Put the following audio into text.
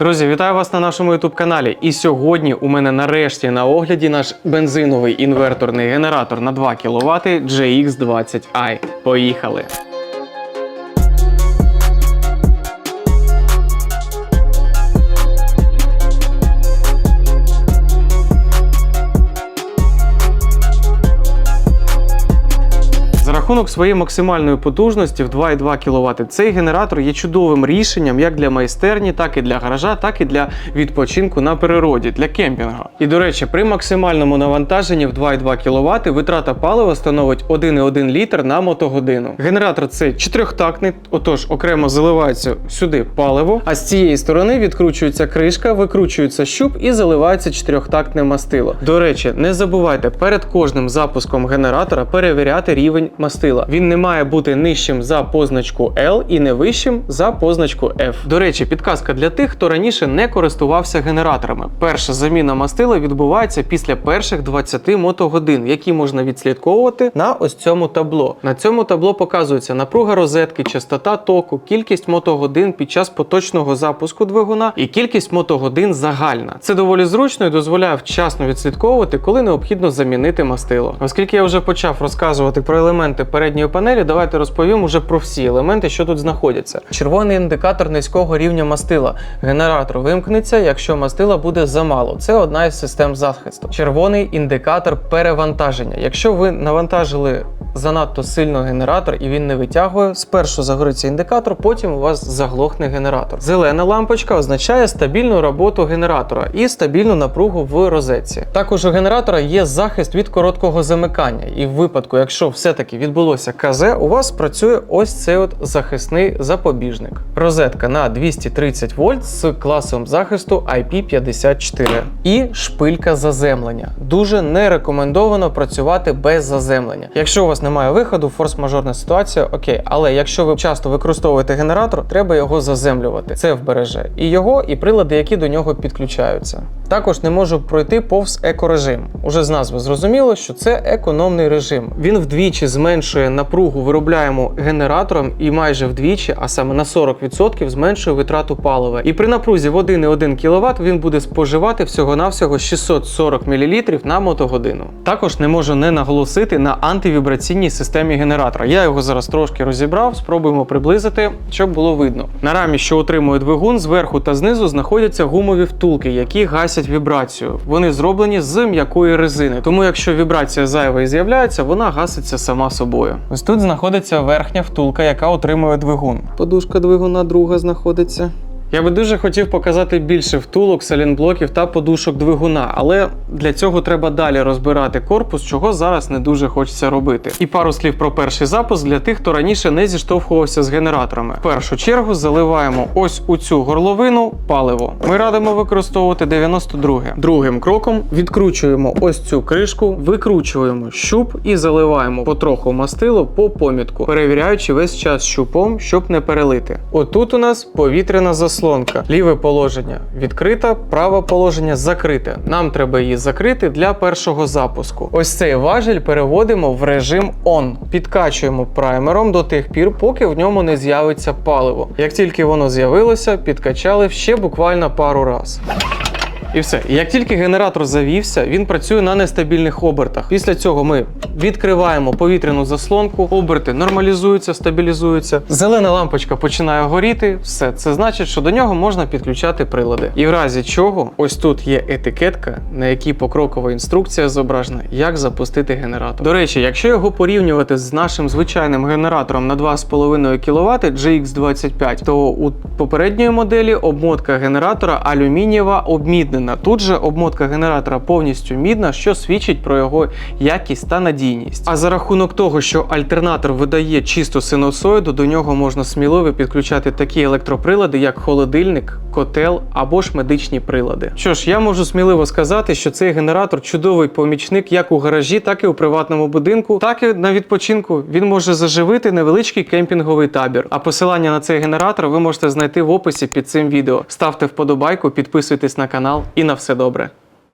Друзі, вітаю вас на нашому youtube каналі. І сьогодні у мене нарешті на огляді наш бензиновий інверторний генератор на 2 кВт GX20i. Поїхали! Рахунок своєї максимальної потужності в 2,2 кВт цей генератор є чудовим рішенням як для майстерні, так і для гаража, так і для відпочинку на природі, для кемпінгу. І до речі, при максимальному навантаженні в 2,2 кВт витрата палива становить 1,1 літр на мотогодину. Генератор цей чотирьохтактний, отож окремо заливається сюди паливо, а з цієї сторони відкручується кришка, викручується щуп і заливається чотирьохтактне мастило. До речі, не забувайте перед кожним запуском генератора перевіряти рівень мастила. Він не має бути нижчим за позначку L і не вищим за позначку F. До речі, підказка для тих, хто раніше не користувався генераторами. Перша заміна мастила відбувається після перших 20 мотогодин, які можна відслідковувати на ось цьому табло. На цьому табло показується напруга розетки, частота току, кількість мотогодин під час поточного запуску двигуна і кількість мотогодин загальна. Це доволі зручно і дозволяє вчасно відслідковувати, коли необхідно замінити мастило. Оскільки я вже почав розказувати про елементи передньої панелі, давайте розповім уже про всі елементи, що тут знаходяться. Червоний індикатор низького рівня мастила. Генератор вимкнеться, якщо мастила буде замало. Це одна із систем захисту. Червоний індикатор перевантаження. Якщо ви навантажили занадто сильно генератор і він не витягує, спершу загориться індикатор, потім у вас заглохне генератор. Зелена лампочка означає стабільну роботу генератора і стабільну напругу в розетці. Також у генератора є захист від короткого замикання, і в випадку, якщо все-таки відбулося КЗ, у вас працює ось цей от захисний запобіжник. Розетка на 230 вольт з класом захисту IP54 і шпилька заземлення. Дуже не рекомендовано працювати без заземлення. Якщо у вас немає виходу, форс-мажорна ситуація, окей, але якщо ви часто використовуєте генератор, треба його заземлювати. Це вбереже і його, і прилади, які до нього підключаються. Також не можу пройти повз екорежим. Уже з назви зрозуміло, що це економний режим. Він вдвічі зменшує напругу виробляємо генератором і майже вдвічі, а саме на 40% зменшує витрату палива. І при напрузі в 1,1 кВт він буде споживати всього-навсього 640 мл на мотогодину. Також не можу не наголосити на антивібраційній системі генератора. Я його зараз трошки розібрав, спробуємо приблизити, щоб було видно. На рамі, що утримує двигун, зверху та знизу знаходяться гумові втулки, які гасять вібрацію. Вони зроблені з м'якої резини, тому якщо вібрація зайва і з'являється, вона гаситься сама собою. Ось тут знаходиться верхня втулка, яка утримує двигун. Подушка двигуна друга знаходиться. Я би дуже хотів показати більше втулок, салінблоків та подушок двигуна, але для цього треба далі розбирати корпус, чого зараз не дуже хочеться робити. І пару слів про перший запуск для тих, хто раніше не зіштовхувався з генераторами. В першу чергу заливаємо ось у цю горловину паливо. Ми радимо використовувати 92. Другим кроком відкручуємо ось цю кришку, викручуємо щуп і заливаємо потроху мастило по помітку, перевіряючи весь час щупом, щоб не перелити. Отут у нас повітряна заслонка. Ліве положення відкрита, праве положення закрите. Нам треба її закрити для першого запуску. Ось цей важіль переводимо в режим ON. Підкачуємо праймером до тих пір, поки в ньому не з'явиться паливо. Як тільки воно з'явилося, підкачали ще буквально пару раз. І все. Як тільки генератор завівся, він працює на нестабільних обертах. Після цього ми відкриваємо повітряну заслонку, оберти нормалізуються, стабілізуються. Зелена лампочка починає горіти. Все це значить, що до нього можна підключати прилади. І в разі чого, ось тут є етикетка, на якій покрокова інструкція зображена, як запустити генератор. До речі, якщо його порівнювати з нашим звичайним генератором на 2,5 кВт GX25, то у попередньої моделі обмотка генератора алюмінієва обміднена. Тут же обмотка генератора повністю мідна, що свідчить про його якість та надійність. А за рахунок того, що альтернатор видає чисту синусоїду, до нього можна сміливо підключати такі електроприлади, як холодильник, котел або ж медичні прилади. Що ж, я можу сміливо сказати, що цей генератор чудовий помічник як у гаражі, так і у приватному будинку, так і на відпочинку. Він може заживити невеличкий кемпінговий табір. А посилання на цей генератор ви можете знайти в описі під цим відео. Ставте вподобайку, підписуйтесь на канал і на все добре.